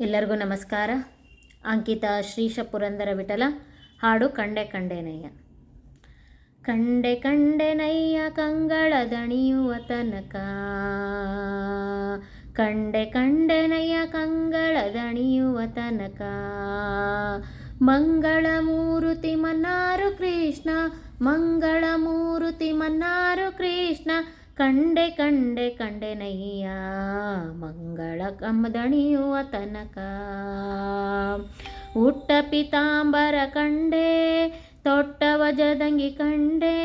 ಎಲ್ಲರಿಗೂ ನಮಸ್ಕಾರ. ಅಂಕಿತಾ ಶ್ರೀಶ ಪುರಂದರ ವಿಠಲ, ಹಾಡು ಕಂಡೆ ಕಂಡೆನಯ್ಯ. ಕಂಡೆ ಕಂಡೆನಯ್ಯ ಕಂಗಳ ದಣಿಯುವ ತನಕ. ಕಂಡೆ ಕಂಡೆನಯ್ಯ ಕಂಗಳ ದಣಿಯುವ ತನಕ. ಮಂಗಳ ಮೂರುತಿ ಮನ್ನಾರು ಕೃಷ್ಣ, ಮಂಗಳ ಮೂರುತಿ ಮನ್ನಾರು ಕೃಷ್ಣ ಕಂಡೆ ಕಂಡೆ ಕಂಡೆ ನಯ್ಯ ಮಂಗಳ ಕಮ್ಮದಣಿಯುವ ತನಕ ಹುಟ್ಟ ಪಿತಾಂಬರ ಕಂಡೆ, ತೊಟ್ಟ ವಜದಂಗಿ ಕಂಡೆ,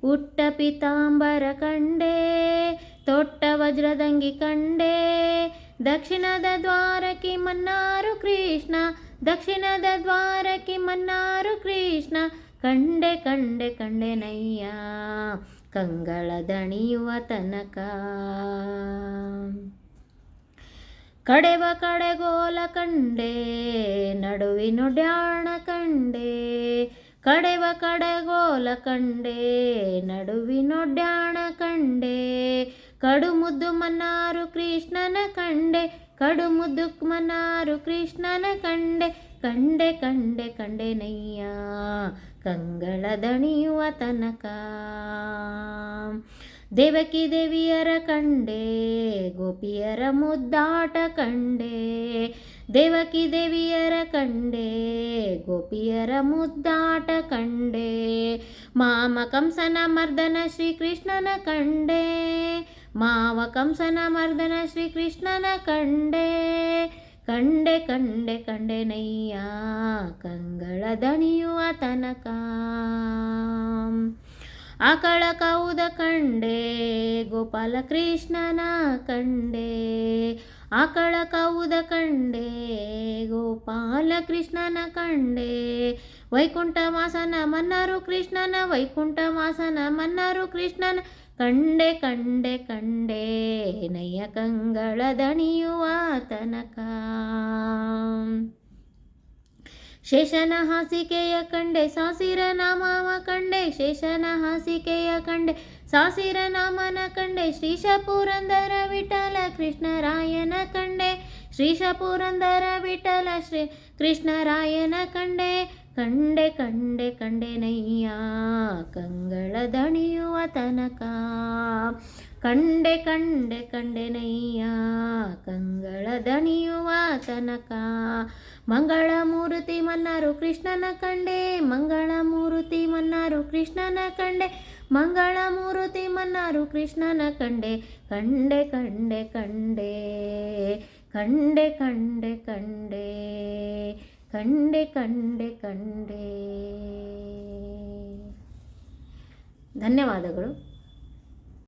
ಹುಟ್ಟ ಪಿತಾಂಬರ ಕಂಡೆ, ತೊಟ್ಟ ವಜ್ರದಂಗಿ ಕಂಡೆ. ದಕ್ಷಿಣದ ದ್ವಾರಕಿ ಮನ್ನಾರು ಕೃಷ್ಣ, ದಕ್ಷಿಣದ ದ್ವಾರಕಿ ಮನ್ನಾರು ಕೃಷ್ಣ ಕಂಡೆ ಕಂಡೆ ಕಂಡೆನಯ್ಯ, ಕಂಗಳ ದಣಿಯುವ ತನಕ. ಕಡೆವ ಕಡೆಗೋಲ ಕಂಡೆ ನಡುವಿನೊಡ್ಯಾಣ ಕಂಡೆ. ಕಡೆವ ಕಡೆಗೋಲ ಕಂಡೆ ನಡುವಿನೊಡ್ಯಾಣ ಕಂಡೆ ಕಡು. ಮುದ್ದು ಮನ್ನಾರು ಕೃಷ್ಣನ ಕಂಡೆ ಕಡು ಮುದ್ದು ಮನ್ನಾರು ಕೃಷ್ಣನ ಕಂಡೆ ಕಂಡೆ ಕಂಡೆ ಕಂಡೆ ನಯ್ಯ. ಕಂಗಳ ದಣಿಯುವ ತನಕ. ದೇವಕಿ ದೇವಿಯರ ಕಂಡೆ, ಗೋಪಿಯರ ಮುದ್ದಾಟ ಕಂಡೆ. ದೇವಕಿ ದೇವಿಯರ ಕಂಡೆ, ಗೋಪಿಯರ ಮುದ್ದಾಟ ಕಂಡೆ. ಮಾಮ ಕಂಸನ ಮರ್ದನ ಶ್ರೀಕೃಷ್ಣನ ಕಂಡೆ. ಮಾವ ಕಂಸನ ಮರ್ದನ ಶ್ರೀಕೃಷ್ಣನ ಕಂಡೆ ಕಂಡೆ ಕಂಡೆ ಕಂಡೆ ನಯ್ಯ ಕಂಗಳ ದಣಿಯುವ ತನಕ ಆಕಳ ಕೌದ ಕಂಡೆ, ಗೋಪಾಲ ಕೃಷ್ಣನ ಕಂಡೆ. ಆಕಳ ಕೌದ ಕಂಡೆ, ಗೋಪಾಲ ಕೃಷ್ಣನ ಕಂಡೆ. ವೈಕುಂಠ ಮಾಸನ ಮನ್ನರು ಕೃಷ್ಣನ ವೈಕುಂಠ ಮಾಸನ ಮನ್ನರು ಕೃಷ್ಣನ ಕಂಡೆ ಕಂಡೆ ಕಂಡೆ ನಯ್ಯ ಕಂಗಳ ದಣಿಯುವ ತನಕ. ಶೇಷನ ಹಾಸಿಕೆಯ ಕಂಡೆ ಸಾಸಿರ ನಾಮವ ಕಂಡೆ, ಶೇಷನ ಹಾಸಿಕೆಯ ಕಂಡೆ ಸಾಸಿರ ನಾಮನ ಕಂಡೆ ಶ್ರೀಶ ಪುರಂದರ ವಿಠಲ ಕೃಷ್ಣರಾಯನ ಕಂಡೆ ಶ್ರೀಶ ಪುರಂದರ ವಿಠಲ ಶ್ರೀ ಕೃಷ್ಣರಾಯನ ಕಂಡೆ ಕಂಡೆ ಕಂಡೆ ಕಂಡೆ ನಯ್ಯ ಕಂಗಳ ದಣಿಯುವ ತನಕ ಕಂಡೆ ಕಂಡೆ ಕಂಡೆ ನಯ್ಯ ಕಂಗಳ ದಣಿಯುವ ತನಕ ಮಂಗಳ ಮೂರ್ತಿ ಮನ್ನಾರು ಕೃಷ್ಣನ ಕಂಡೆ, ಮಂಗಳ ಮೂರ್ತಿ ಮನ್ನಾರು ಕೃಷ್ಣನ ಕಂಡೆ, ಮಂಗಳ ಮೂರುತಿ ಮನ್ನಾರು ಕೃಷ್ಣನ ಕಂಡೆ. ಕಂಡೆ ಕಂಡೆ ಕಂಡೆ ಕಂಡೆ ಕಂಡೆ ಕಂಡೆ. ಕಂಡೆ ಕಂಡೆ ಕಂಡೆ. ಧನ್ಯವಾದಗಳು.